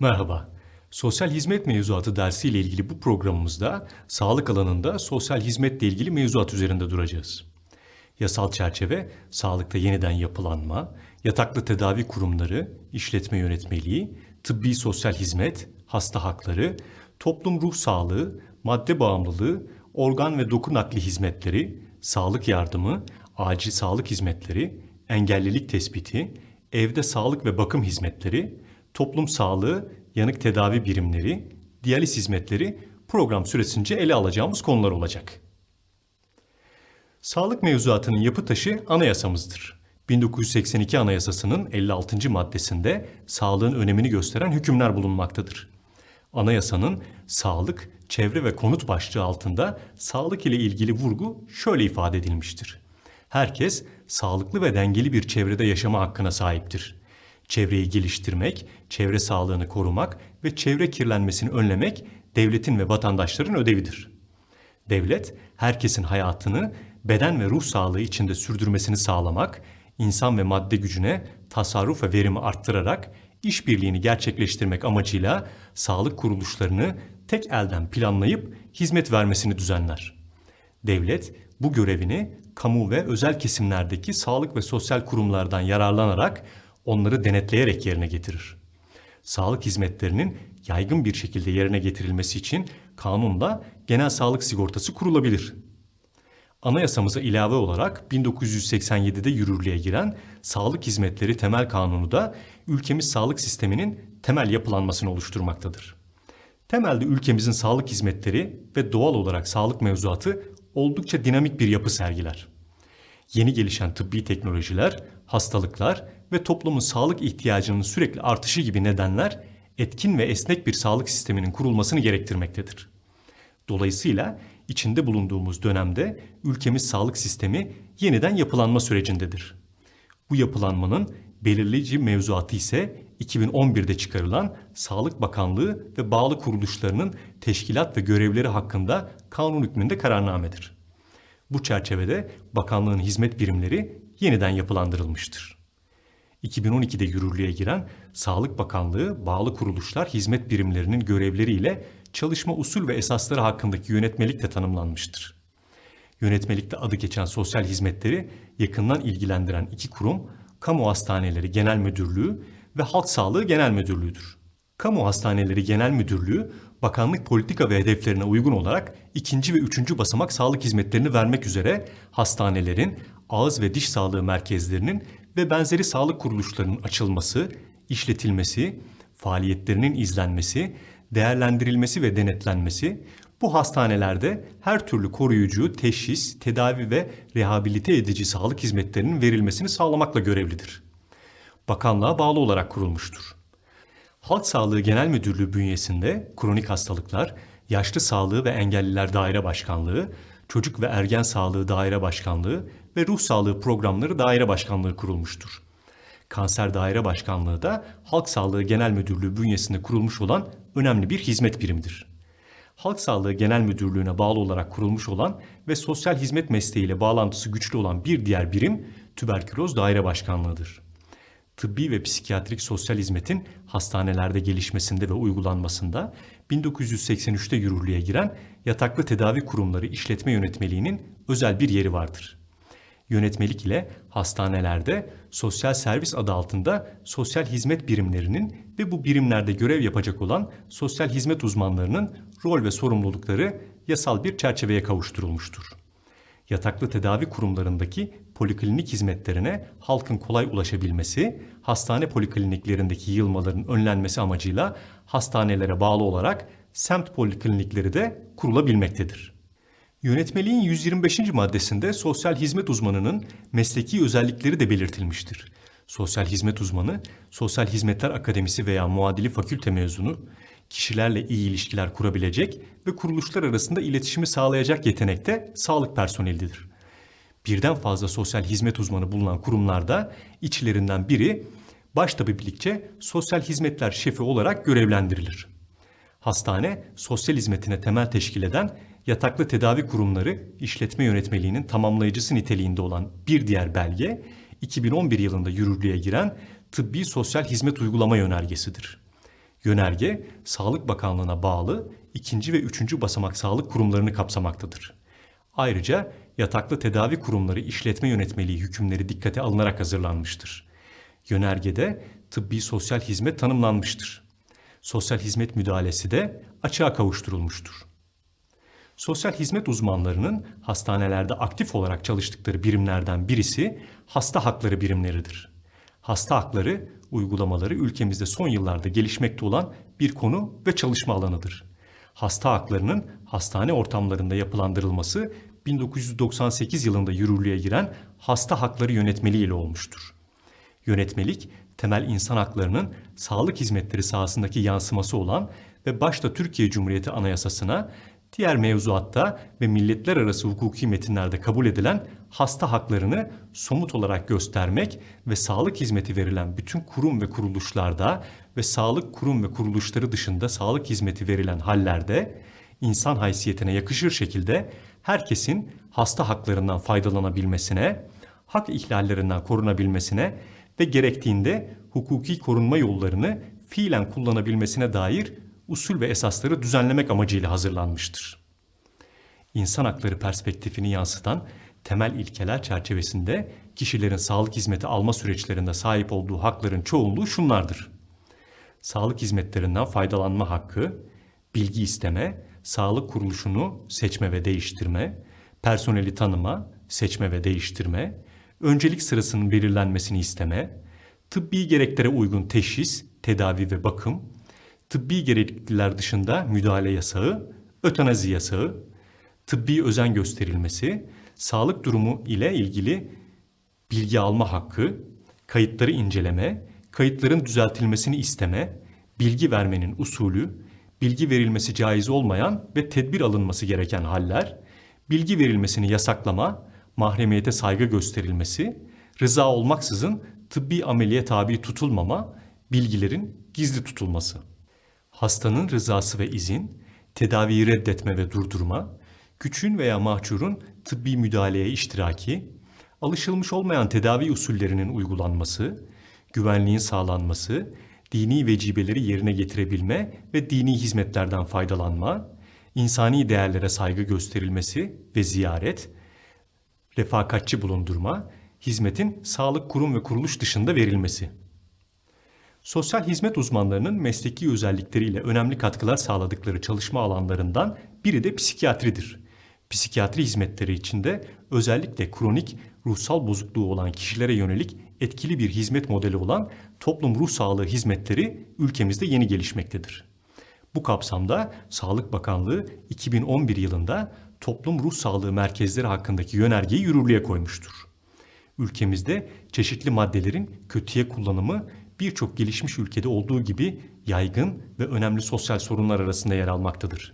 Merhaba. Sosyal hizmet mevzuatı dersiyle ilgili bu programımızda sağlık alanında sosyal hizmetle ilgili mevzuat üzerinde duracağız. Yasal çerçeve, sağlıkta yeniden yapılanma, yataklı tedavi kurumları, işletme yönetmeliği, tıbbi sosyal hizmet, hasta hakları, toplum ruh sağlığı, madde bağımlılığı, organ ve doku nakli hizmetleri, sağlık yardımı, acil sağlık hizmetleri, engellilik tespiti, evde sağlık ve bakım hizmetleri, toplum sağlığı, yanık tedavi birimleri, diyaliz hizmetleri program süresince ele alacağımız konular olacak. Sağlık mevzuatının yapı taşı anayasamızdır. 1982 Anayasası'nın 56. maddesinde sağlığın önemini gösteren hükümler bulunmaktadır. Anayasanın sağlık, çevre ve konut başlığı altında sağlık ile ilgili vurgu şöyle ifade edilmiştir. Herkes sağlıklı ve dengeli bir çevrede yaşama hakkına sahiptir. Çevreyi geliştirmek, çevre sağlığını korumak ve çevre kirlenmesini önlemek devletin ve vatandaşların ödevidir. Devlet, herkesin hayatını beden ve ruh sağlığı içinde sürdürmesini sağlamak, insan ve madde gücüne tasarruf ve verimi arttırarak işbirliğini gerçekleştirmek amacıyla sağlık kuruluşlarını tek elden planlayıp hizmet vermesini düzenler. Devlet bu görevini kamu ve özel kesimlerdeki sağlık ve sosyal kurumlardan yararlanarak onları denetleyerek yerine getirir. Sağlık hizmetlerinin yaygın bir şekilde yerine getirilmesi için kanunla genel sağlık sigortası kurulabilir. Anayasamıza ilave olarak 1987'de yürürlüğe giren Sağlık Hizmetleri Temel Kanunu da ülkemiz sağlık sisteminin temel yapılanmasını oluşturmaktadır. Temelde ülkemizin sağlık hizmetleri ve doğal olarak sağlık mevzuatı oldukça dinamik bir yapı sergiler. Yeni gelişen tıbbi teknolojiler, hastalıklar ve toplumun sağlık ihtiyacının sürekli artışı gibi nedenler etkin ve esnek bir sağlık sisteminin kurulmasını gerektirmektedir. Dolayısıyla içinde bulunduğumuz dönemde ülkemiz sağlık sistemi yeniden yapılanma sürecindedir. Bu yapılanmanın belirleyici mevzuatı ise 2011'de çıkarılan Sağlık Bakanlığı ve bağlı kuruluşlarının teşkilat ve görevleri hakkında kanun hükmünde kararnamedir. Bu çerçevede bakanlığın hizmet birimleri yeniden yapılandırılmıştır. 2012'de yürürlüğe giren Sağlık Bakanlığı bağlı kuruluşlar hizmet birimlerinin görevleriyle çalışma usul ve esasları hakkındaki yönetmelik de tanımlanmıştır. Yönetmelikte adı geçen sosyal hizmetleri yakından ilgilendiren iki kurum, Kamu Hastaneleri Genel Müdürlüğü ve Halk Sağlığı Genel Müdürlüğü'dür. Kamu Hastaneleri Genel Müdürlüğü, bakanlık politika ve hedeflerine uygun olarak ikinci ve üçüncü basamak sağlık hizmetlerini vermek üzere hastanelerin, ağız ve diş sağlığı merkezlerinin ve benzeri sağlık kuruluşlarının açılması, işletilmesi, faaliyetlerinin izlenmesi, değerlendirilmesi ve denetlenmesi, bu hastanelerde her türlü koruyucu, teşhis, tedavi ve rehabilite edici sağlık hizmetlerinin verilmesini sağlamakla görevlidir. Bakanlığa bağlı olarak kurulmuştur. Halk Sağlığı Genel Müdürlüğü bünyesinde kronik hastalıklar, yaşlı sağlığı ve engelliler daire başkanlığı, çocuk ve ergen sağlığı daire başkanlığı ve ruh sağlığı programları daire başkanlığı kurulmuştur. Kanser Daire Başkanlığı da Halk Sağlığı Genel Müdürlüğü bünyesinde kurulmuş olan önemli bir hizmet birimidir. Halk Sağlığı Genel Müdürlüğü'ne bağlı olarak kurulmuş olan ve sosyal hizmet mesleğiyle bağlantısı güçlü olan bir diğer birim Tüberküloz Daire Başkanlığı'dır. Tıbbi ve psikiyatrik sosyal hizmetin hastanelerde gelişmesinde ve uygulanmasında 1983'te yürürlüğe giren yataklı tedavi kurumları işletme yönetmeliğinin özel bir yeri vardır yönetmelik ile hastanelerde sosyal servis adı altında sosyal hizmet birimlerinin ve bu birimlerde görev yapacak olan sosyal hizmet uzmanlarının rol ve sorumlulukları yasal bir çerçeveye kavuşturulmuştur. Yataklı tedavi kurumlarındaki poliklinik hizmetlerine halkın kolay ulaşabilmesi, hastane polikliniklerindeki yığılmaların önlenmesi amacıyla hastanelere bağlı olarak semt poliklinikleri de kurulabilmektedir. Yönetmeliğin 125. maddesinde sosyal hizmet uzmanının mesleki özellikleri de belirtilmiştir. Sosyal hizmet uzmanı, Sosyal Hizmetler Akademisi veya muadili fakülte mezunu, kişilerle iyi ilişkiler kurabilecek ve kuruluşlar arasında iletişimi sağlayacak yetenekte sağlık personelidir. Birden fazla sosyal hizmet uzmanı bulunan kurumlarda içlerinden biri baş tabiplikçe sosyal hizmetler şefi olarak görevlendirilir. Hastane, sosyal hizmetine temel teşkil eden yataklı tedavi kurumları işletme yönetmeliğinin tamamlayıcısı niteliğinde olan bir diğer belge 2011 yılında yürürlüğe giren Tıbbi Sosyal Hizmet Uygulama Yönergesidir. Yönerge, Sağlık Bakanlığı'na bağlı ikinci ve üçüncü basamak sağlık kurumlarını kapsamaktadır. Ayrıca yataklı tedavi kurumları işletme yönetmeliği hükümleri dikkate alınarak hazırlanmıştır. Yönergede tıbbi sosyal hizmet tanımlanmıştır. Sosyal hizmet müdahalesi de açığa kavuşturulmuştur. Sosyal hizmet uzmanlarının hastanelerde aktif olarak çalıştıkları birimlerden birisi hasta hakları birimleridir. Hasta hakları uygulamaları ülkemizde son yıllarda gelişmekte olan bir konu ve çalışma alanıdır. Hasta haklarının hastane ortamlarında yapılandırılması 1998 yılında yürürlüğe giren Hasta Hakları Yönetmeliği ile olmuştur. Yönetmelik, temel insan haklarının sağlık hizmetleri sahasındaki yansıması olan ve başta Türkiye Cumhuriyeti Anayasası'na, diğer mevzuatta ve milletler arası hukuki metinlerde kabul edilen hasta haklarını somut olarak göstermek ve sağlık hizmeti verilen bütün kurum ve kuruluşlarda ve sağlık kurum ve kuruluşları dışında sağlık hizmeti verilen hallerde insan haysiyetine yakışır şekilde herkesin hasta haklarından faydalanabilmesine, hak ihlallerinden korunabilmesine ve gerektiğinde hukuki korunma yollarını fiilen kullanabilmesine dair usul ve esasları düzenlemek amacıyla hazırlanmıştır. İnsan hakları perspektifini yansıtan temel ilkeler çerçevesinde kişilerin sağlık hizmeti alma süreçlerinde sahip olduğu hakların çoğunluğu şunlardır. Sağlık hizmetlerinden faydalanma hakkı, bilgi isteme, sağlık kuruluşunu seçme ve değiştirme, personeli tanıma, seçme ve değiştirme, öncelik sırasının belirlenmesini isteme, tıbbi gereklere uygun teşhis, tedavi ve bakım, tıbbi gerekliler dışında müdahale yasağı, ötenazi yasağı, tıbbi özen gösterilmesi, sağlık durumu ile ilgili bilgi alma hakkı, kayıtları inceleme, kayıtların düzeltilmesini isteme, bilgi vermenin usulü, bilgi verilmesi caiz olmayan ve tedbir alınması gereken haller, bilgi verilmesini yasaklama, mahremiyete saygı gösterilmesi, rıza olmaksızın tıbbi ameliye tabi tutulmama, bilgilerin gizli tutulması. Hastanın rızası ve izin, tedaviyi reddetme ve durdurma, küçüğün veya mahcurun tıbbi müdahaleye iştiraki, alışılmış olmayan tedavi usullerinin uygulanması, güvenliğin sağlanması, dini vecibeleri yerine getirebilme ve dini hizmetlerden faydalanma, insani değerlere saygı gösterilmesi ve ziyaret, refakatçi bulundurma, hizmetin sağlık kurum ve kuruluş dışında verilmesi. Sosyal hizmet uzmanlarının mesleki özellikleriyle önemli katkılar sağladıkları çalışma alanlarından biri de psikiyatridir. Psikiyatri hizmetleri içinde özellikle kronik ruhsal bozukluğu olan kişilere yönelik etkili bir hizmet modeli olan toplum ruh sağlığı hizmetleri ülkemizde yeni gelişmektedir. Bu kapsamda Sağlık Bakanlığı 2011 yılında toplum ruh sağlığı merkezleri hakkındaki yönergeyi yürürlüğe koymuştur. Ülkemizde çeşitli maddelerin kötüye kullanımı birçok gelişmiş ülkede olduğu gibi yaygın ve önemli sosyal sorunlar arasında yer almaktadır.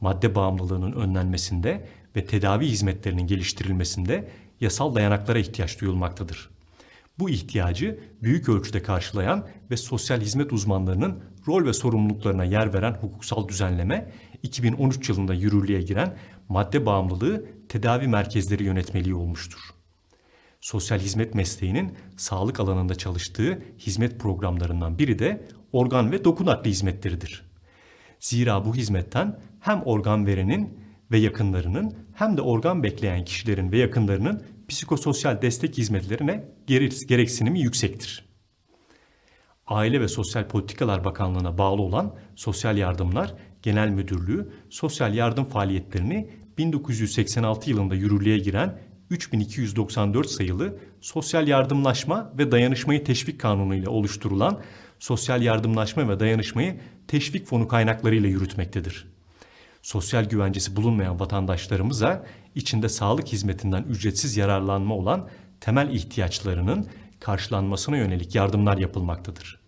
Madde bağımlılığının önlenmesinde ve tedavi hizmetlerinin geliştirilmesinde yasal dayanaklara ihtiyaç duyulmaktadır. Bu ihtiyacı büyük ölçüde karşılayan ve sosyal hizmet uzmanlarının rol ve sorumluluklarına yer veren hukuksal düzenleme 2013 yılında yürürlüğe giren madde bağımlılığı tedavi merkezleri yönetmeliği olmuştur. Sosyal hizmet mesleğinin sağlık alanında çalıştığı hizmet programlarından biri de organ ve doku nakli hizmetleridir. Zira bu hizmetten hem organ verenin ve yakınlarının hem de organ bekleyen kişilerin ve yakınlarının psikososyal destek hizmetlerine gereksinimi yüksektir. Aile ve Sosyal Politikalar Bakanlığı'na bağlı olan Sosyal Yardımlar Genel Müdürlüğü sosyal yardım faaliyetlerini 1986 yılında yürürlüğe giren 3294 sayılı Sosyal Yardımlaşma ve Dayanışmayı Teşvik Kanunu ile oluşturulan Sosyal Yardımlaşma ve Dayanışmayı Teşvik Fonu kaynaklarıyla yürütmektedir. Sosyal güvencesi bulunmayan vatandaşlarımıza içinde sağlık hizmetinden ücretsiz yararlanma olan temel ihtiyaçlarının karşılanmasına yönelik yardımlar yapılmaktadır.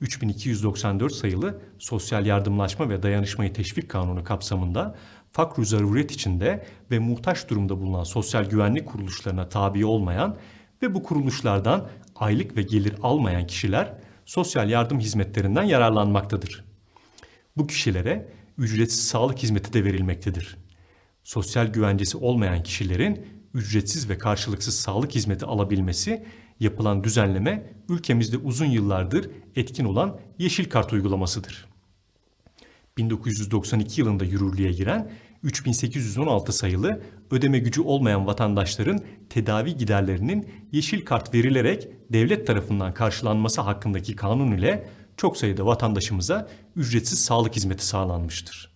3294 sayılı Sosyal Yardımlaşma ve Dayanışmayı Teşvik Kanunu kapsamında fakr zaruriyet içinde ve muhtaç durumda bulunan sosyal güvenlik kuruluşlarına tabi olmayan ve bu kuruluşlardan aylık ve gelir almayan kişiler sosyal yardım hizmetlerinden yararlanmaktadır. Bu kişilere ücretsiz sağlık hizmeti de verilmektedir. Sosyal güvencesi olmayan kişilerin ücretsiz ve karşılıksız sağlık hizmeti alabilmesi yapılan düzenleme ülkemizde uzun yıllardır etkin olan Yeşil Kart uygulamasıdır. 1992 yılında yürürlüğe giren 3816 sayılı ödeme gücü olmayan vatandaşların tedavi giderlerinin yeşil kart verilerek devlet tarafından karşılanması hakkındaki kanun ile çok sayıda vatandaşımıza ücretsiz sağlık hizmeti sağlanmıştır.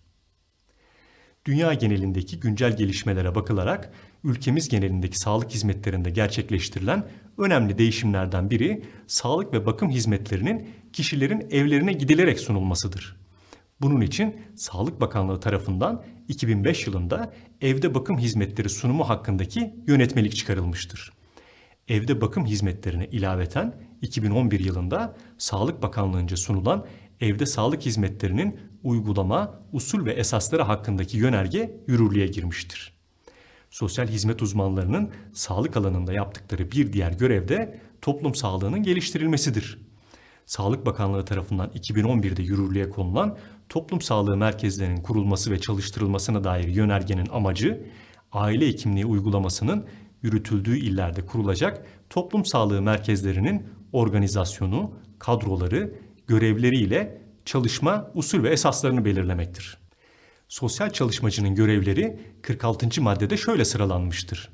Dünya genelindeki güncel gelişmelere bakılarak ülkemiz genelindeki sağlık hizmetlerinde gerçekleştirilen önemli değişimlerden biri sağlık ve bakım hizmetlerinin kişilerin evlerine gidilerek sunulmasıdır. Bunun için Sağlık Bakanlığı tarafından 2005 yılında evde bakım hizmetleri sunumu hakkındaki yönetmelik çıkarılmıştır. Evde bakım hizmetlerine ilaveten 2011 yılında Sağlık Bakanlığı'nca sunulan evde sağlık hizmetlerinin uygulama, usul ve esasları hakkındaki yönerge yürürlüğe girmiştir. Sosyal hizmet uzmanlarının sağlık alanında yaptıkları bir diğer görev de toplum sağlığının geliştirilmesidir. Sağlık Bakanlığı tarafından 2011'de yürürlüğe konulan toplum sağlığı merkezlerinin kurulması ve çalıştırılmasına dair yönergenin amacı, aile hekimliği uygulamasının yürütüldüğü illerde kurulacak toplum sağlığı merkezlerinin organizasyonu, kadroları, görevleriyle çalışma usul ve esaslarını belirlemektir. Sosyal çalışmacının görevleri 46. maddede şöyle sıralanmıştır.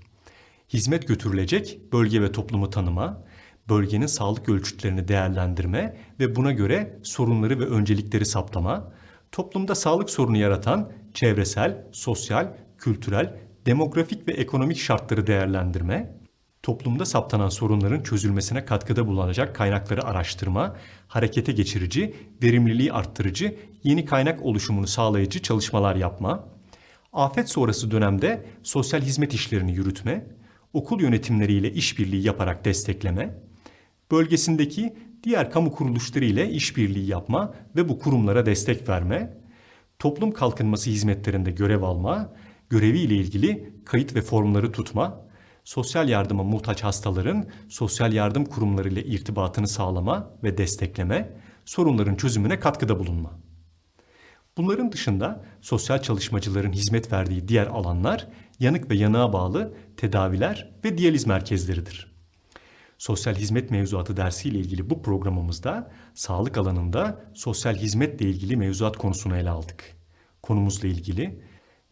Hizmet götürülecek bölge ve toplumu tanıma, bölgenin sağlık ölçütlerini değerlendirme ve buna göre sorunları ve öncelikleri saptama, toplumda sağlık sorunu yaratan çevresel, sosyal, kültürel, demografik ve ekonomik şartları değerlendirme, toplumda saptanan sorunların çözülmesine katkıda bulunacak kaynakları araştırma, harekete geçirici, verimliliği arttırıcı, yeni kaynak oluşumunu sağlayıcı çalışmalar yapma, afet sonrası dönemde sosyal hizmet işlerini yürütme, okul yönetimleriyle işbirliği yaparak destekleme, bölgesindeki diğer kamu kuruluşları ile işbirliği yapma ve bu kurumlara destek verme, toplum kalkınması hizmetlerinde görev alma, göreviyle ilgili kayıt ve formları tutma, sosyal yardıma muhtaç hastaların sosyal yardım kurumları ile irtibatını sağlama ve destekleme, sorunların çözümüne katkıda bulunma. Bunların dışında sosyal çalışmacıların hizmet verdiği diğer alanlar yanık ve yanığa bağlı tedaviler ve diyaliz merkezleridir. Sosyal hizmet mevzuatı dersiyle ilgili bu programımızda sağlık alanında sosyal hizmetle ilgili mevzuat konusunu ele aldık. Konumuzla ilgili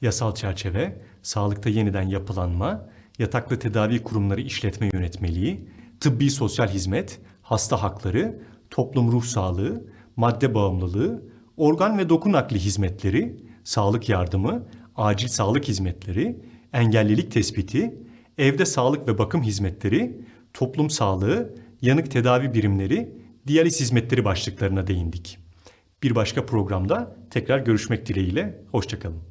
yasal çerçeve, sağlıkta yeniden yapılanma, yataklı tedavi kurumları işletme yönetmeliği, tıbbi sosyal hizmet, hasta hakları, toplum ruh sağlığı, madde bağımlılığı, organ ve doku nakli hizmetleri, sağlık yardımı, acil sağlık hizmetleri, engellilik tespiti, evde sağlık ve bakım hizmetleri, toplum sağlığı, yanık tedavi birimleri, diyaliz hizmetleri başlıklarına değindik. Bir başka programda tekrar görüşmek dileğiyle, hoşçakalın.